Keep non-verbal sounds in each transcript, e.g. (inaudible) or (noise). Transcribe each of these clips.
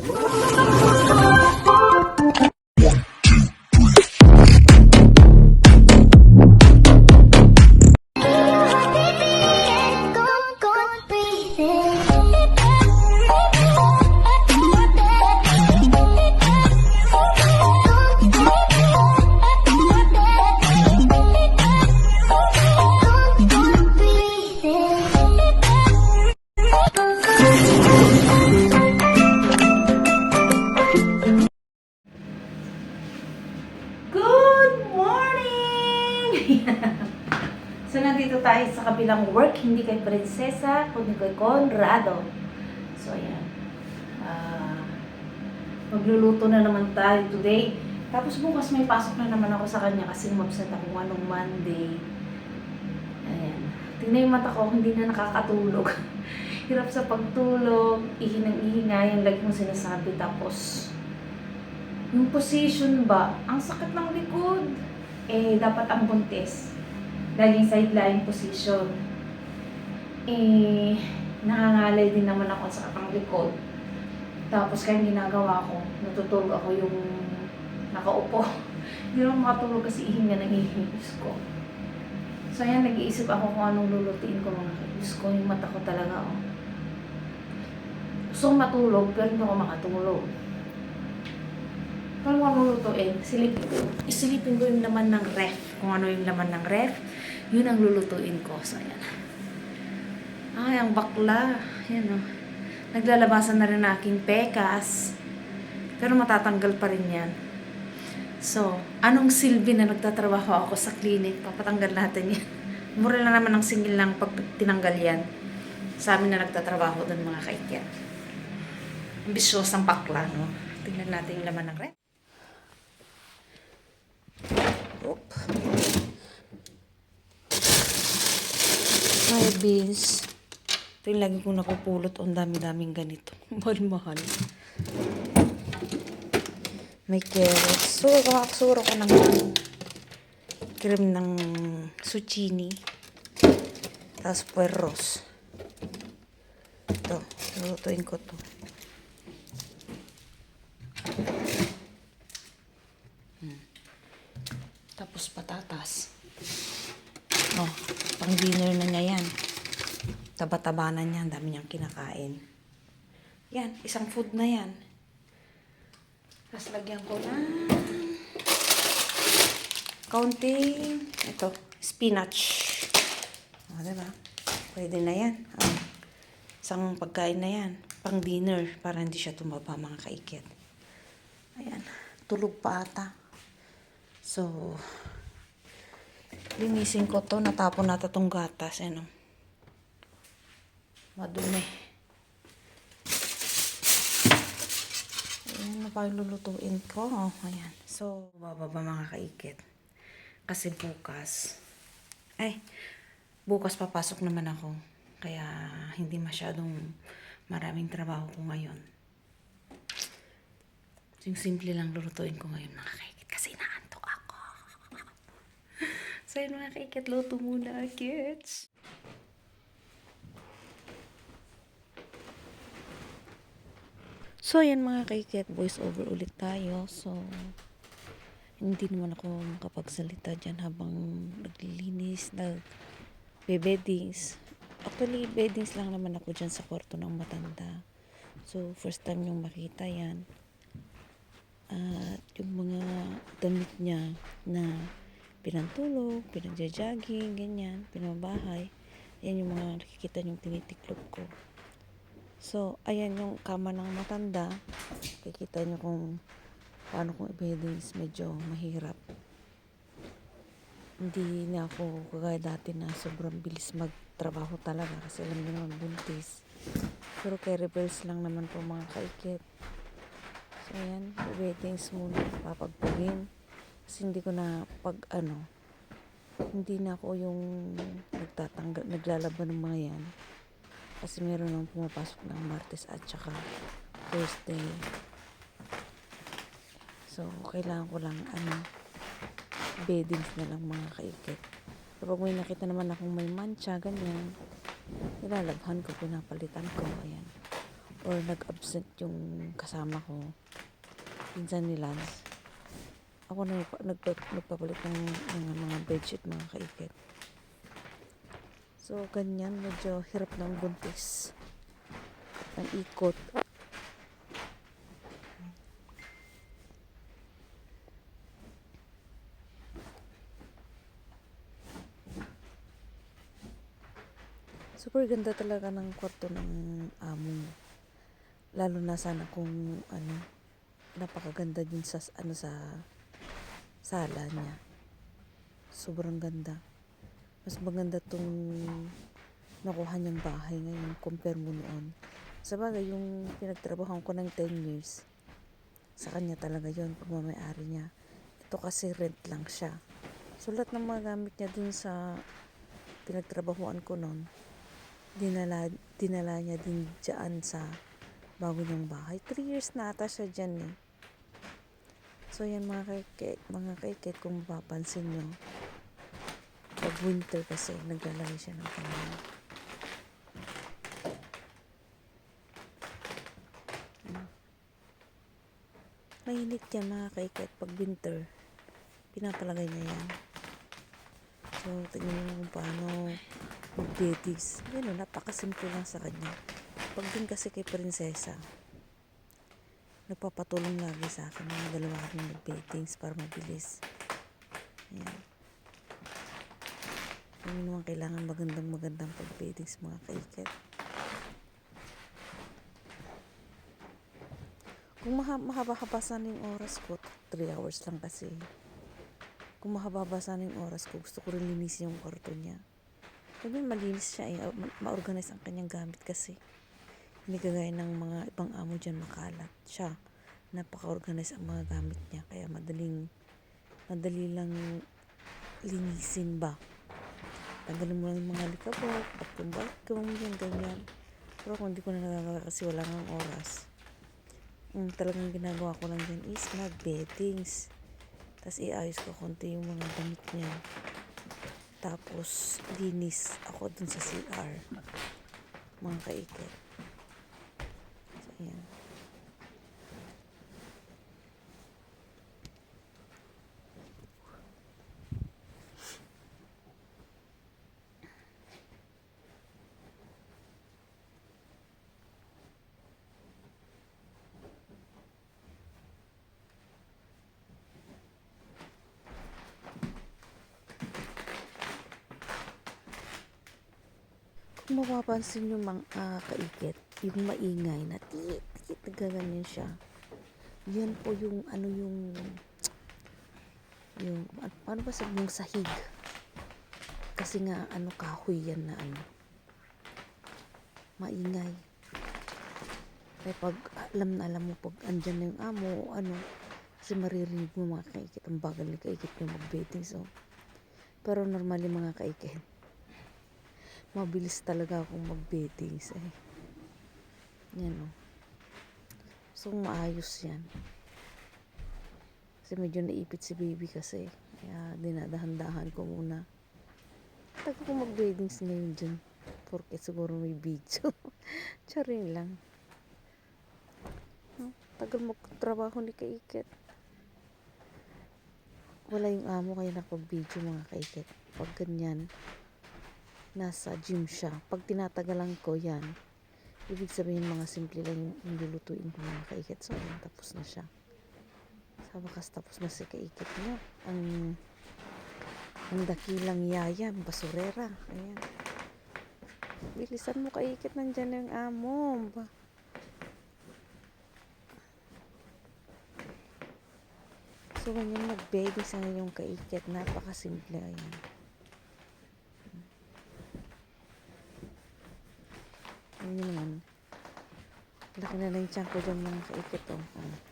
Whoa! So, nandito tayo sa kabilang work. Hindi kay Prinsesa, kundi kay Conrado. So, ayan. Ah, magluluto na naman tayo today. Tapos bukas may pasok na naman ako sa kanya kasi mabsent ako anong Monday. Ayan. Tingnan yung mata ko, hindi na nakakatulog. (laughs) Hirap sa pagtulog, ihinang ihinga, yung lagi kong sinasabi. Tapos, yung position ba, ang sakit ng likod. Eh, dapat ang buntis. Laging sideline position. Eh, nangangalay din naman ako sa sakit ng likod. Tapos kaya ginagawa ko, natutulog ako yung nakaupo. (laughs) Hindi naman makatulog kasi ihinga ng ihingis ko. So, ayan, nag-iisip ako kung anong lulutuin ko mga kaibigan ko. Yung mata ko talaga, oh. Gusto matulog, pero hindi ako makatulog. Paano ko lulutuin? Silipin ko. Isilipin ko yung laman ng ref. Kung ano yung laman ng ref, yun ang lulutuin ko. So, ayan. Ay, ang bakla. Yan o. Naglalabasan na rin aking pekas. Pero matatanggal pa rin yan. So, anong silbi na nagtatrabaho ako sa clinic? Papatanggal natin yan. (laughs) Mura lang naman ang singil lang pag tinanggal yan. Sa amin na nagtatrabaho doon mga kaikyan. Ambisyosang bakla, no? Tingnan natin yung laman ng ref. Oop. May beans. Ito yung lagi kong nakupulot. Ang dami-daming ganito. (laughs) Mahal-mahal. May carrots. Suro ko, suro ko ng cream ng zucchini. Tapos puerros. Ito. Lutuin ko to. Tapos patatas. Oh, pang dinner na niya yan. Taba-taba na niya. Ang dami niyang kinakain. Yan, isang food na yan. Tapos lagyan ko na kaunting ito, spinach. O, diba? Pwede na yan. Oh, isang pagkain na yan. Pang dinner para hindi siya tumaba mga kaikit. Ayan. Tulog pa ata. So, linisin ko to. Natapon nata tong gatas. Ano? Madumi. Ayan na pa yung lulutuin ko. Oh, ayan. So, bababa mga kaikit. Kasi bukas. Ay, bukas papasok naman ako. Kaya hindi masyadong maraming trabaho ko ngayon. Yung simple lang lulutuin ko ngayon mga kaikit kasi ako. So yun mga kaikit, luto muna kids. So yan mga kaikit, voice over ulit tayo. So hindi naman ako makapagsalita dyan habang naglilinis, nag beddings. Actually, beddings lang naman ako dyan sa kwarto ng matanda. So, first time yung makita yan at yung mga damit niya na pinantulog, pinagja-jogging, ganyan, pinabahay. Yan yung mga nakikita yung tinitiklop ko. So, ayan yung kama ng matanda. Kikita niyo kung paano kung i-beddings medyo mahirap. Hindi na ako kagaya dati na sobrang bilis magtrabaho talaga kasi alam niyo naman buntis. Pero kay rebels lang naman po mga kaikit. So, ayan, weddings muna, papagpagin. Kasi hindi ko na pag ano, hindi na ako yung nagtatanggal, naglalaban ng mga yan. Kasi meron nang pumapasok ng Martes at saka Thursday. So, kailangan ko lang, ano, beddings na lang mga kaikit. Kapag may nakita naman akong may mancha, ganyan, nilalabhan ko, pinapalitan ko, ayan. or nag-absent yung kasama ko. Pinsan ni Lance. Ako na nagpa- nagpa- nagpapalit ng, ng mga bedsheet mga kaikit. So, ganyan. Medyo hirap ng buntis. Ang ikot. Super ganda talaga ng kwarto ng amo mo. Lalo na sana kung ano, napakaganda din sa ano sa sala niya. Sobrang ganda. Mas maganda tong nakuha niyang bahay ngayon compare mo noon. Sa bagay, yung pinagtrabahan ko ng 10 years, sa kanya talaga yon pagmamayari niya. Ito kasi rent lang siya. So, lahat ng mga gamit niya dun sa pinagtrabahuan ko noon, dinala, dinala niya din dyan sa bago niyang bahay. 3 years na ata siya dyan eh. So, yan mga kaiket, mga kaiket, kung mapapansin nyo, pag winter kasi, naglalagay siya ng kanya. Mainit yan mga kaiket pag winter. Pinapalagay niya yan. So, tingnan mo kung paano mag-beddings. Yan o, napakasimple lang sa kanya. Pag din kasi kay prinsesa, nagpapatulong lagi sa akin mga dalawa kami mag-beddings para mabilis. Yan. Hindi naman kailangan magandang magandang pag-beddings mga kaiket. Kung maha- mahaba-haba sana yung oras ko, 3 hours lang kasi. Kung mahaba-haba sana yung oras ko, gusto ko rin linisin yung kwarto niya. Sabi malinis siya eh, ma- ma-organize ang kanyang gamit kasi. Hindi kagaya ng mga ibang amo dyan makalat. Siya, napaka-organize ang mga gamit niya. Kaya madaling, madali lang linisin ba. Tanggalin mo lang yung mga likabok, vacuum, yan, ganyan. Pero kung hindi ko na nagagawa kasi wala nang oras. Ang talagang ginagawa ko lang dyan is mag-beddings. Tapos iayos ko konti yung mga damit niya. Tapos, linis ako dun sa CR. Mga kaikit. So, ayan. Kung mapapansin yung mga kaikit, yung maingay na tiit, tiit, nagaganyan siya. Yan po yung ano yung yung ano, ano ba sabi yung sahig. Kasi nga ano kahoy yan na ano. Maingay. Kaya pag alam na alam mo pag andyan na yung amo o ano, kasi maririnig mo mga kaikit, ang bagal ni kaikit yung mag-bedding. So, pero normal yung mga kaikit mabilis talaga akong mag-beddings eh. Yan o. So, maayos yan. Kasi medyo naipit si baby kasi. Kaya dinadahan-dahan ko muna. Tagal ko mag-beddings ngayon dyan. Porque siguro may video. (laughs) Charing lang. No? Tagal magtrabaho ni Kaiket. Wala yung amo kaya nakapag-video mga Kaiket. Pag ganyan, nasa gym siya. Pag tinatagalan ko yan, ibig sabihin mga simple lang yung lulutuin ko mga kaikit. So, ayan, tapos na siya. Sa wakas, tapos na si kaikit niya. Ang, ang dakilang yaya, basurera. Ayan. Bilisan mo kaikit, nandyan na yung amo. Ba? So, ganyan mag-baby sa ngayong kaikit. Napakasimple. Ayan. Ano naman. Laki na lang yung tiyan ko dyan mga kaikit oh. oh.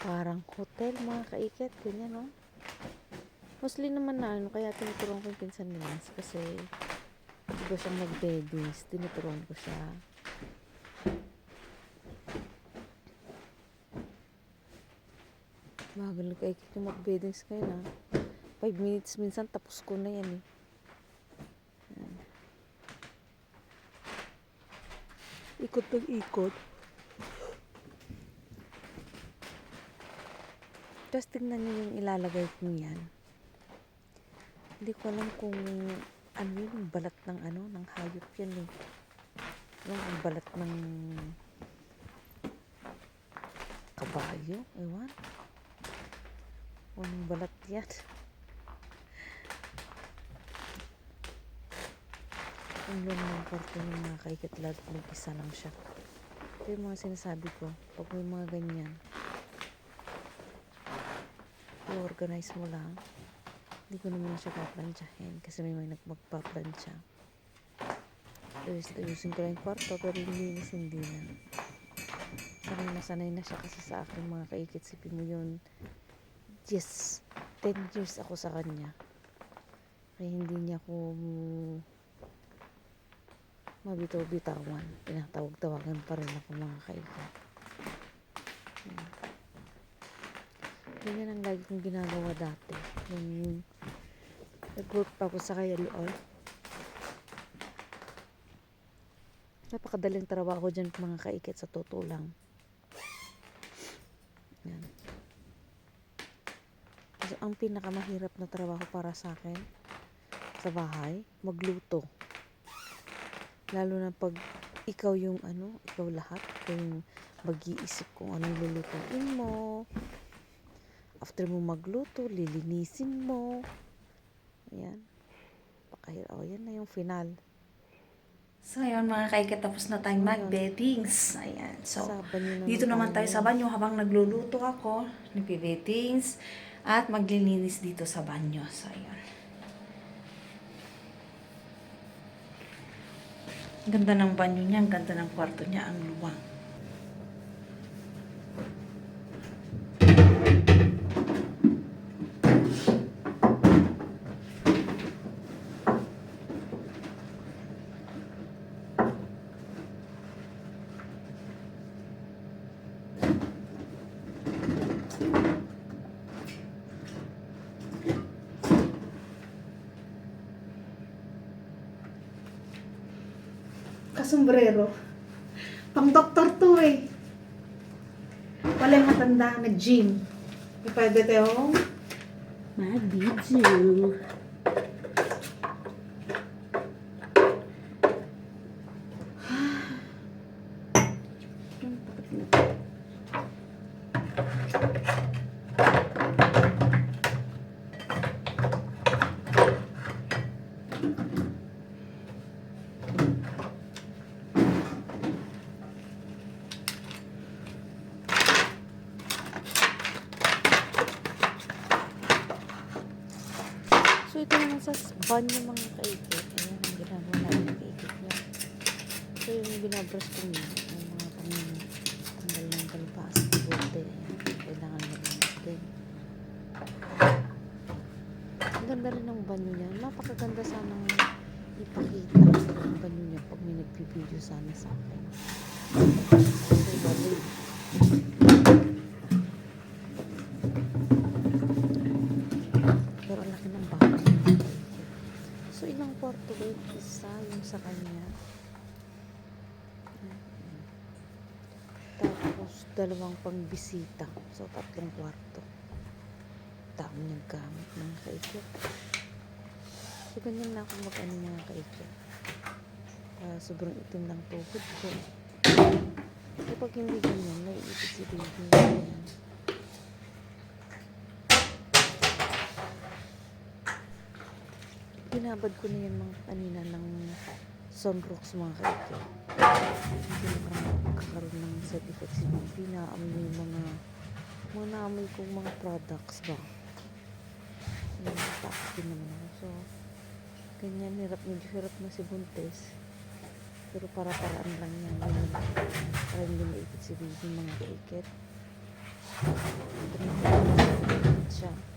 Parang hotel, mga kaikit. Ganyan, no? Mostly naman na, ano, kaya tinuturuan ko yung pinsan ni Mas kasi hindi ko siyang mag-bedis. Tinuturuan ko siya. Magal ka ikit yung mag-bedis ngayon, ah. ha? 5 minutes minsan, tapos ko na yan, eh. Ikot ng ikot. Tapos tingnan niyo yung ilalagay ko yan. Hindi ko alam kung ano yun, yung balat ng ano, ng hayop yan eh. Yung balat ng kabayo, ewan. O ng balat yan. (laughs) Ang luma ng kwarto ng mga kaikit lalo kung isa lang siya. Ito yung mga sinasabi ko, pag may mga ganyan, i-organize mo lang. Hindi ko naman siya paplansyahin kasi may mga nagmagpaplansya. Ayus-ayusin ko lang yung kwarto pero hindi na hindi na. Sanay na na siya kasi sa akin mga kaikit. Sipin mo yun, yes, 10 years ako sa kanya. Kaya hindi niya ako mabitaw-bitawan. Tinatawag-tawagan pa rin ako mga kaikit. Hmm. Ganyan ang lagi kong ginagawa dati. Nung nag-work pa ako sa Kayaloy. Napakadaling trabaho dyan mga kaikit sa totoo lang. Yan. Kasi ang pinakamahirap na trabaho para sa akin sa bahay, magluto. Lalo na pag ikaw yung ano, ikaw lahat, ikaw yung mag-iisip kung anong lulutuin mo, after mo magluto, lilinisin mo. Ayan. Pakahir. Oh, yan na yung final. So, ayun mga kaikit, tapos na tayong Ayun. mag-beddings. Ayan. So, banyo dito naman tayo sa banyo habang nagluluto ako, nagbe-beddings, at maglilinis dito sa banyo. So, ayun. Ang Ganda ng banyo niya, ang ganda ng kwarto niya, ang luwang. Kasombrero. Pang doktor to eh. Wala yung matanda, nag-gym. Pwede tayo mag-video. So, ito naman sa banyo mga kaikit. Ayan ang ginagawa namin ng kaikit niya. So, yung binabrush ko niya, yung mga pang tanggal ng kalpas, bote. Ayan, kailangan malinis din. Ang ganda rin ng banyo niya. Napakaganda sanang ipakita ang banyo niya pag may nagpipideo sana sa akin. So, bali. Pero ang laki ng bahay. So, ilang kwarto ba yung isa yung sa kanya? Tapos, dalawang pangbisita. So, tatlong kwarto. Dami niyang gamit mga kaikit. So, ganyan na ako mag-ano mga kaikit. Ah, sobrang itim ng tuhod ko. Kapag hindi ganyan, naiipit si baby. Ganyan. Binabad ko na yan mga kanina ng sunrocks mga kaikit. Hindi na magkakaroon ng side effects Bibi. Naamoy yung mga mga naamoy kong mga products ba. Natakot din naman ako. So, ganyan, hirap, medyo hirap na si Buntes. Pero para-paraan lang yan. Ganyan, para hindi maipit si Bibi mga kaikit. Siya. Kasi mga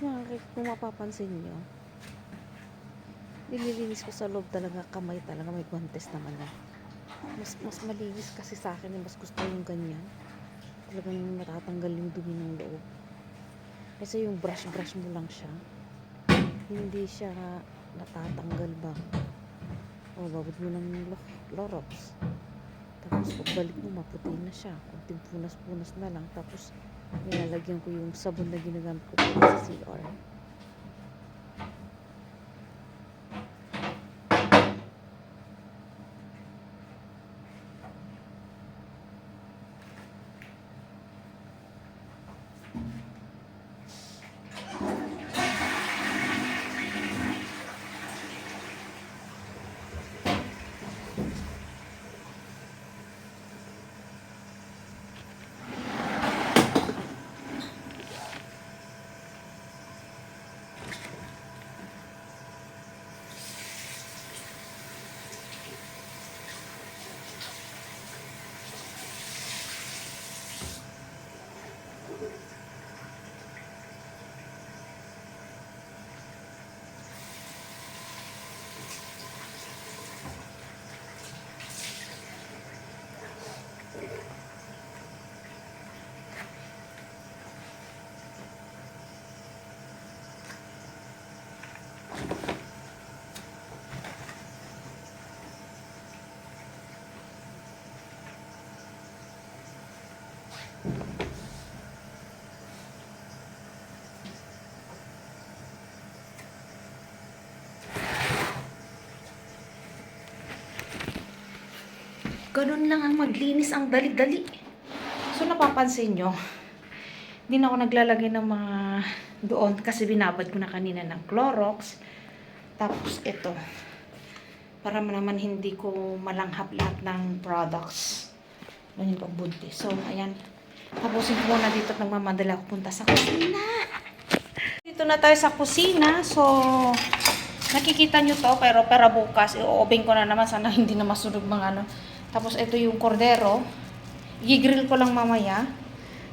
kung mapapansin nyo, nililinis ko sa loob talaga kamay talaga may guantes naman na. Mas, mas malinis kasi sa akin, mas gusto yung ganyan. Talagang natatanggal yung dumi ng loob. Kasi yung brush-brush mo lang siya, hindi siya natatanggal ba. O, babad mo ng lo- Lorox. Tapos pagbalik mo, maputi na siya. Kunting punas-punas na lang. Tapos nilalagyan ko yung sabon na ginagamit ko sa CR. Ganun lang ang maglinis, ang dali-dali. So, napapansin nyo, hindi na ako naglalagay ng mga doon kasi binabad ko na kanina ng Clorox. Tapos, ito. Para naman hindi ko malanghap lahat ng products. Ganyan pag buntis. So, ayan. Tapusin ko muna dito at nagmamadala ako punta sa kusina. Dito na tayo sa kusina. So, nakikita nyo to, pero para bukas, i-open ko na naman. Sana hindi na masunog mga ano. Tapos, ito yung cordero. I-grill ko lang mamaya.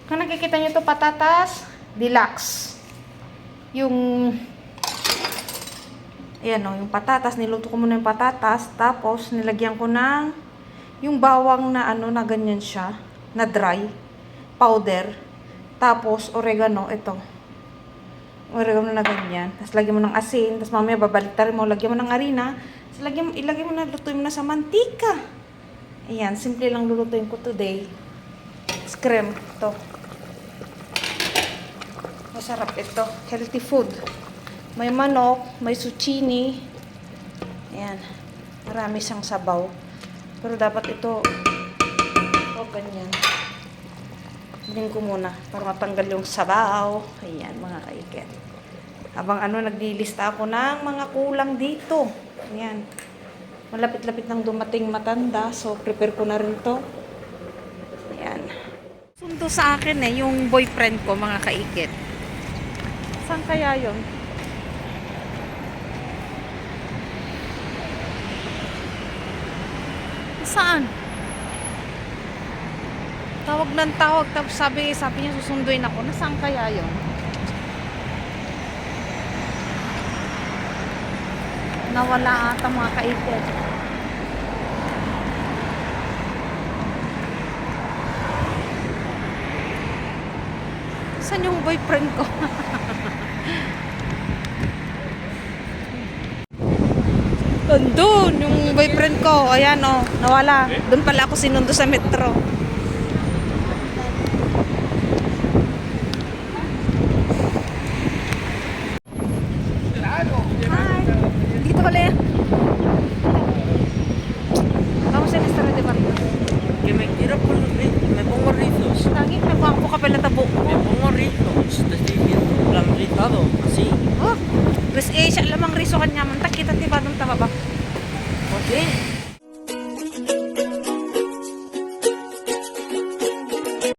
Kung nakikita nyo to, patatas, deluxe. Yung, ayan o, yung patatas, niluto ko muna yung patatas. Tapos, nilagyan ko ng, yung bawang na ano, na ganyan siya, na dry, powder. Tapos, oregano, ito. Oregano na ganyan. Tapos, lagyan mo ng asin. Tapos, mamaya babaliktarin mo, lagyan mo ng harina. Tapos, lagyan ilagay mo na, lutuin mo na sa mantika. Ayan, simple lang lulutuin ko today. Scrim, to. Masarap ito. Healthy food. May manok, may zucchini. Ayan. Marami siyang sabaw. Pero dapat ito, o ganyan. Hindi ko muna para matanggal yung sabaw. Ayan, mga kaiket. Habang ano, naglilista ako ng mga kulang dito. Ayan. Malapit-lapit nang dumating matanda, so prepare ko na rin to. Ayan. Sundo sa akin eh, yung boyfriend ko, mga kaikit. Saan kaya yon? Saan? Tawag ng tawag, tapos sabi, sabi niya susunduin ako. Nasaan kaya yon? Nawala ata mga kaikit. Saan yung boyfriend ko? (laughs) Doon, yung boyfriend ko. Ayan, oh, nawala. Doon pala ako sinundo sa metro.